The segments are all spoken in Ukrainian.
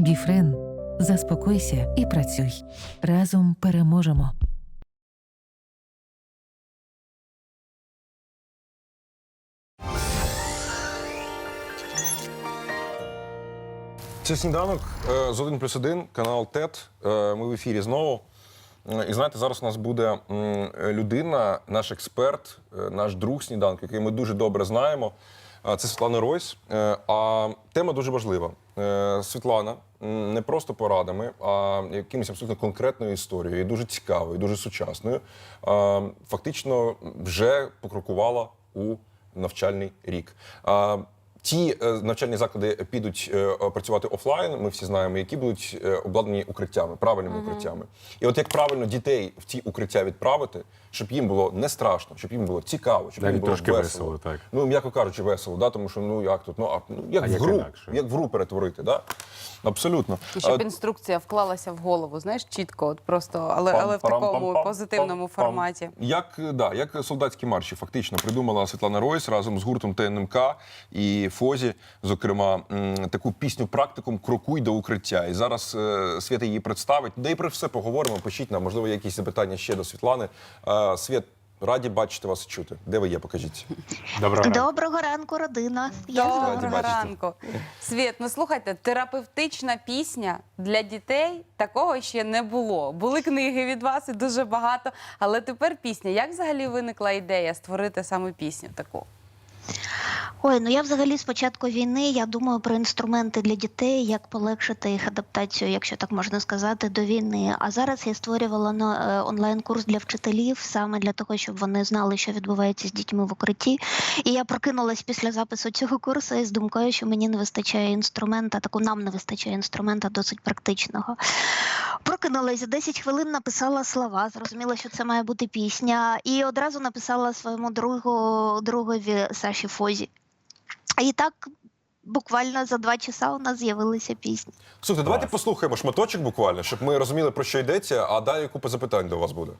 Біфрен, заспокойся і працюй. Разом переможемо. Це сніданок е, з 1 плюс 1, канал ТЕТ. Е, Ми в ефірі знову. Е, І знаєте, зараз у нас буде людина, наш експерт, е, наш друг сніданку, який ми дуже добре знаємо. Це Світлана Ройс. Е, А тема дуже важлива. Е, Світлана не просто порадами, а якимось абсолютно конкретною історією, дуже цікавою, дуже сучасною. Фактично вже покрокувала у навчальний рік. Ті е, навчальні заклади підуть е, працювати офлайн. Ми всі знаємо, які будуть е, обладнані укриттями, правильними укриттями. І от як правильно дітей в ті укриття відправити, щоб їм було не страшно, щоб їм було цікаво, щоб Навіть їм було трошки весело. весело, так. Ну м'яко кажучи, весело, да, тому що ну як тут, ну а ну як А в як гру, як в гру перетворити, да? Абсолютно. І щоб А, інструкція вклалася в голову, знаєш, чітко, от просто, але, але в такому пам-пам, позитивному пам-пам. форматі. Як да, як солдатські марші, фактично придумала Світлана Ройс разом з гуртом ТНМК і Фозі, зокрема, таку пісню практикум Крокуй до укриття. І зараз е, Свята її представить. Де і про все поговоримо. Пишіть нам, можливо, якісь запитання ще до Світлани. Е, Світ, раді бачити вас і чути. Де ви є? Покажіть. Доброго ранку. Доброго ранку, родина. Я Доброго ранку. Світ, ну слухайте, терапевтична пісня для дітей такого ще не було. Були книги від вас і дуже багато, але тепер пісня. Як взагалі виникла ідея створити саме пісню таку? Ой, ну я взагалі з початку війни я думаю про інструменти для дітей, як полегшити їх адаптацію, якщо так можна сказати, до війни. А зараз я створювала ну, е, онлайн-курс для вчителів саме для того, щоб вони знали, що відбувається з дітьми в укритті. І я прокинулась після запису цього курсу із думкою, що мені не вистачає інструмента, таку нам не вистачає інструмента досить практичного. Прокинулась за 10 хвилин, написала слова, зрозуміла, що це має бути пісня, і одразу написала своєму другу другові Саші Фозі. І так буквально за два часа у нас з'явилася пісня. Слухайте, давайте послухаємо шматочок буквально, щоб ми розуміли, про що йдеться, а далі купа запитань до вас буде.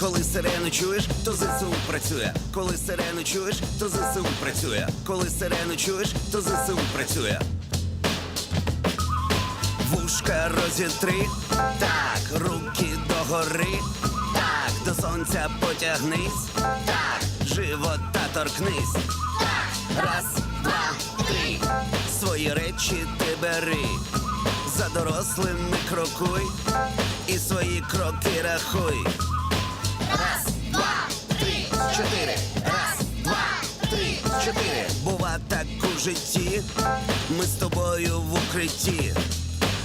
Коли сирену чуєш, то ЗСУ працює. Коли сирену чуєш, то ЗСУ працює. Коли сирену чуєш, то ЗСУ працює. Вушка розітри, так, руки догори, так, до сонця потягнись, так, живота торкнись. Так, раз, два, три. Свої речі ти бери. За дорослими крокуй і свої кроки рахуй. Раз, два, три, чотири. Раз, два, три, чотири. Бува так у житті. Ми з тобою в укритті.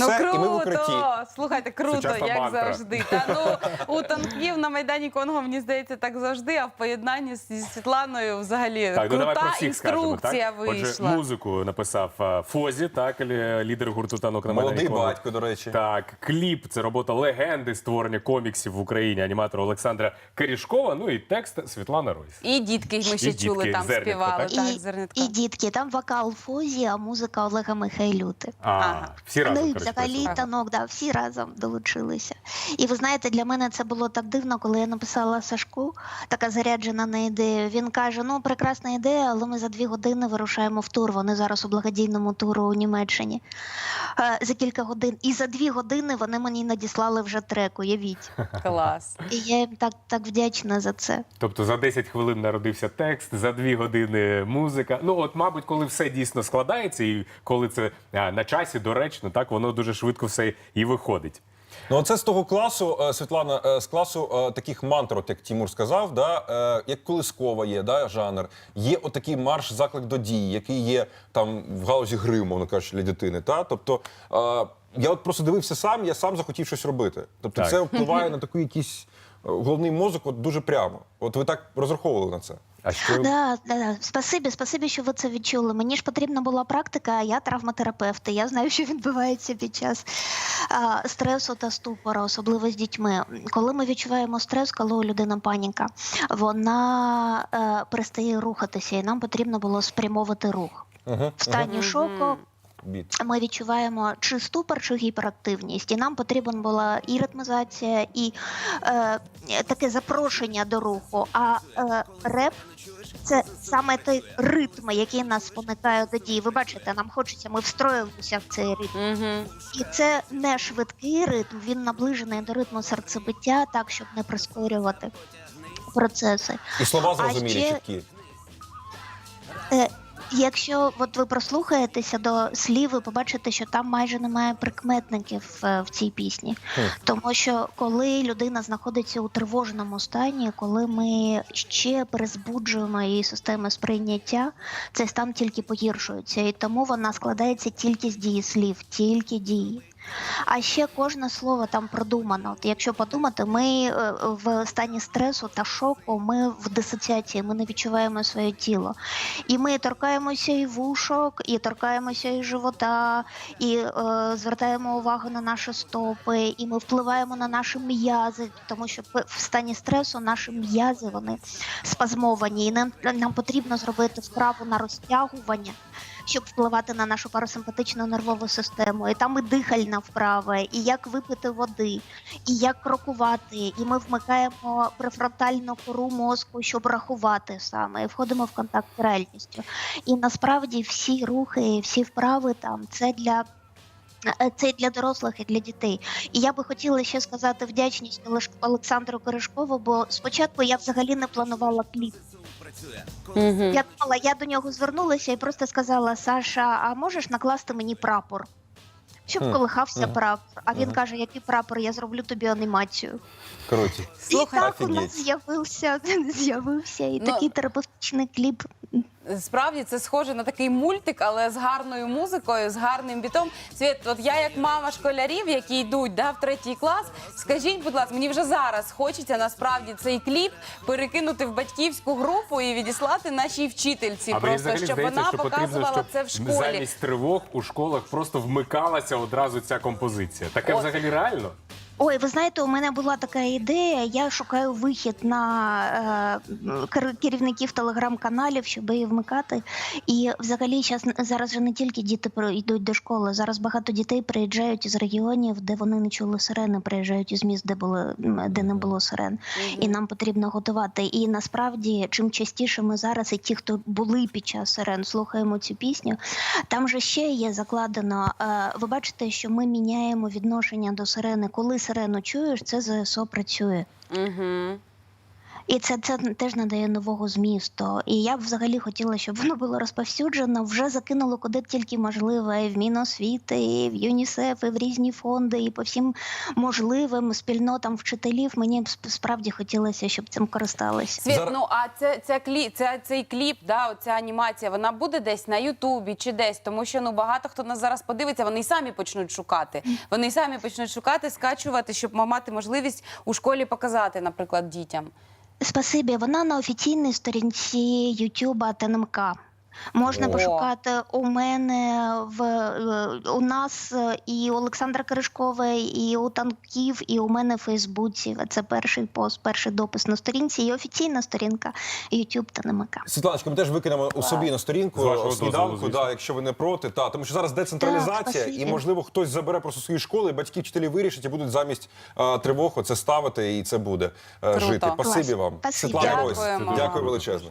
Ну Все, і ми в круто! укритті. Слухайте, круто, Сучасна як мантра. завжди. Та ну у танків на майдані Конго мені здається так завжди. А в поєднанні зі Світланою взагалі Так, ну давай крута про всіх скажемо. інструкція Так? вийшла. Отже, музику написав е, Фозі, так, лі- лідер гурту танок на Молодий Майдані Конго. батько, до речі. Так, кліп це робота легенди створення коміксів в Україні, аніматора Олександра Карішкова. Ну і текст Світлана Ройс. І дітки ми ще І чули, дітки, там зернятко, співали. так? Так, і, зернятка. і дітки, там вокал Фозі, а музика Олега Михайлюти. А, Ага. всі разом ну і коротше, взагалі танок, да, всі разом долучилися. І ви знаєте, для мене це було так дивно, коли я написала Сашку, така заряджена на ідею. Він каже: ну прекрасна ідея, але ми за дві години вирушаємо в тур. Вони зараз у благодійному туру у Німеччині е, за кілька годин. І за дві години вони мені надіслали вже трек, уявіть. Клас. І я їм так, так вдячна за це. Тобто за 10 хвилин народився текст, за 2 години музика. Ну, от, мабуть, коли все дійсно складається, і коли це а, на часі, доречно, так воно дуже швидко все і виходить. Ну, оце з того класу, е, Світлана, е, з класу е, таких мантр, от як Тімур сказав, да, як колискова є, да, жанр. Є отакий марш заклик до дії, який є там в галузі гри, мовно кажучи, для дитини. Та? Тобто я от просто дивився сам, я сам захотів щось робити. Тобто Так. це впливає на такий якийсь е, головний мозок от дуже прямо. От ви так розраховували на це. А що Да, да, да. Спасибі, спасибі, що ви це відчули. Мені ж потрібна була практика, а я травматерапевт. і Я знаю, що відбувається під час а, стресу та ступора, особливо з дітьми. Коли ми відчуваємо стрес, коли у людини паніка, вона а, перестає рухатися, і нам потрібно було спрямовувати рух. Ага, В стані шоку Біт. Ми відчуваємо чи ступор, чи гіперактивність, і нам потрібна була і ритмізація, і е, таке запрошення до руху. А е, реп це саме той ритм, який нас спонукає до дії. Ви бачите, нам хочеться, ми встроїлися в цей ритм. Угу. І це не швидкий ритм, він наближений до ритму серцебиття, так щоб не прискорювати процеси. І слова зрозумілі, ще- чіткі. Якщо от ви прослухаєтеся до слів, ви побачите, що там майже немає прикметників е, в цій пісні. Тому що коли людина знаходиться у тривожному стані, коли ми ще перезбуджуємо її системи сприйняття, цей стан тільки погіршується, і тому вона складається тільки з дієслів, тільки дії. А ще кожне слово там продумано. От якщо подумати, ми е, в стані стресу та шоку, ми в дисоціації, ми не відчуваємо своє тіло. І ми торкаємося і вушок, і торкаємося і живота, і е, звертаємо увагу на наші стопи, і ми впливаємо на наші м'язи, тому що в стані стресу наші м'язи вони спазмовані, і нам, нам потрібно зробити вправу на розтягування. Щоб впливати на нашу парасимпатичну нервову систему, і там і дихальна вправа, і як випити води, і як крокувати. І ми вмикаємо префронтальну кору мозку, щоб рахувати саме, і входимо в контакт з реальністю. І насправді всі рухи, всі вправи там це для. е, Це і для дорослих і для дітей. І я би хотіла ще сказати вдячність Олександру Корешкову, бо спочатку я взагалі не планувала кліп. Угу. Я думала, я до нього звернулася і просто сказала: Саша, а можеш накласти мені прапор? Щоб колихався прапор. А він каже, який прапор, я зроблю тобі анімацію. Круті. Слухай, і так у нас з'явився, з'явився і Ну, такий терапевтичний кліп. Справді це схоже на такий мультик, але з гарною музикою, з гарним бітом. Світ, от я як мама школярів, які йдуть да, в третій клас, скажіть, будь ласка, мені вже зараз хочеться насправді цей кліп перекинути в батьківську групу і відіслати нашій вчительці, А просто щоб здається, вона що потрібно, показувала щоб це в школі. замість тривог у школах просто вмикалася одразу ця композиція. Таке От. взагалі реально? Ой, ви знаєте, у мене була така ідея. Я шукаю вихід на е, керівників телеграм-каналів, щоб її вмикати. І взагалі щас, зараз же не тільки діти йдуть до школи. Зараз багато дітей приїжджають із регіонів, де вони не чули сирени, приїжджають із міст, де були де не було сирен. І нам потрібно готувати. І насправді, чим частіше ми зараз, і ті, хто були під час сирен, слухаємо цю пісню. Там же ще є закладено. е, Ви бачите, що ми міняємо відношення до сирени. Коли сирену чуєш, це ЗСО працює. Угу. І це, це теж надає нового змісту. І я б взагалі хотіла, щоб воно було розповсюджено. Вже закинуло куди тільки можливо, і в Міносвіти, і в ЮНІСЕФ, і в різні фонди, і по всім можливим спільнотам вчителів. Мені б справді хотілося, щоб цим користалися. Світ, ну а це, це кліп, це цей кліп, да, ця анімація, вона буде десь на Ютубі чи десь, тому що ну багато хто нас зараз подивиться, вони й самі почнуть шукати. Вони й самі почнуть шукати, скачувати, щоб мати можливість у школі показати, наприклад, дітям. Спасибі, вона на офіційній сторінці Ютуба ТНМК. Можна О. пошукати у мене в е, у нас е, і у Олександра Кришкової, і у танків, і у мене в Фейсбуці. Це перший пост, перший допис на сторінці, і офіційна сторінка Ютуб ТНМК. Світланочка, ми теж викинемо у собі на сторінку сніданку, да, якщо ви не проти. Та, тому що зараз децентралізація, Так, і можливо хтось забере просто свої школи, батьки, вчителі вирішать і будуть замість е, тривог це ставити, і це буде е, Круто. жити. Спасибі вам. Спасибі. Світлана Ройс. Дякую величезно.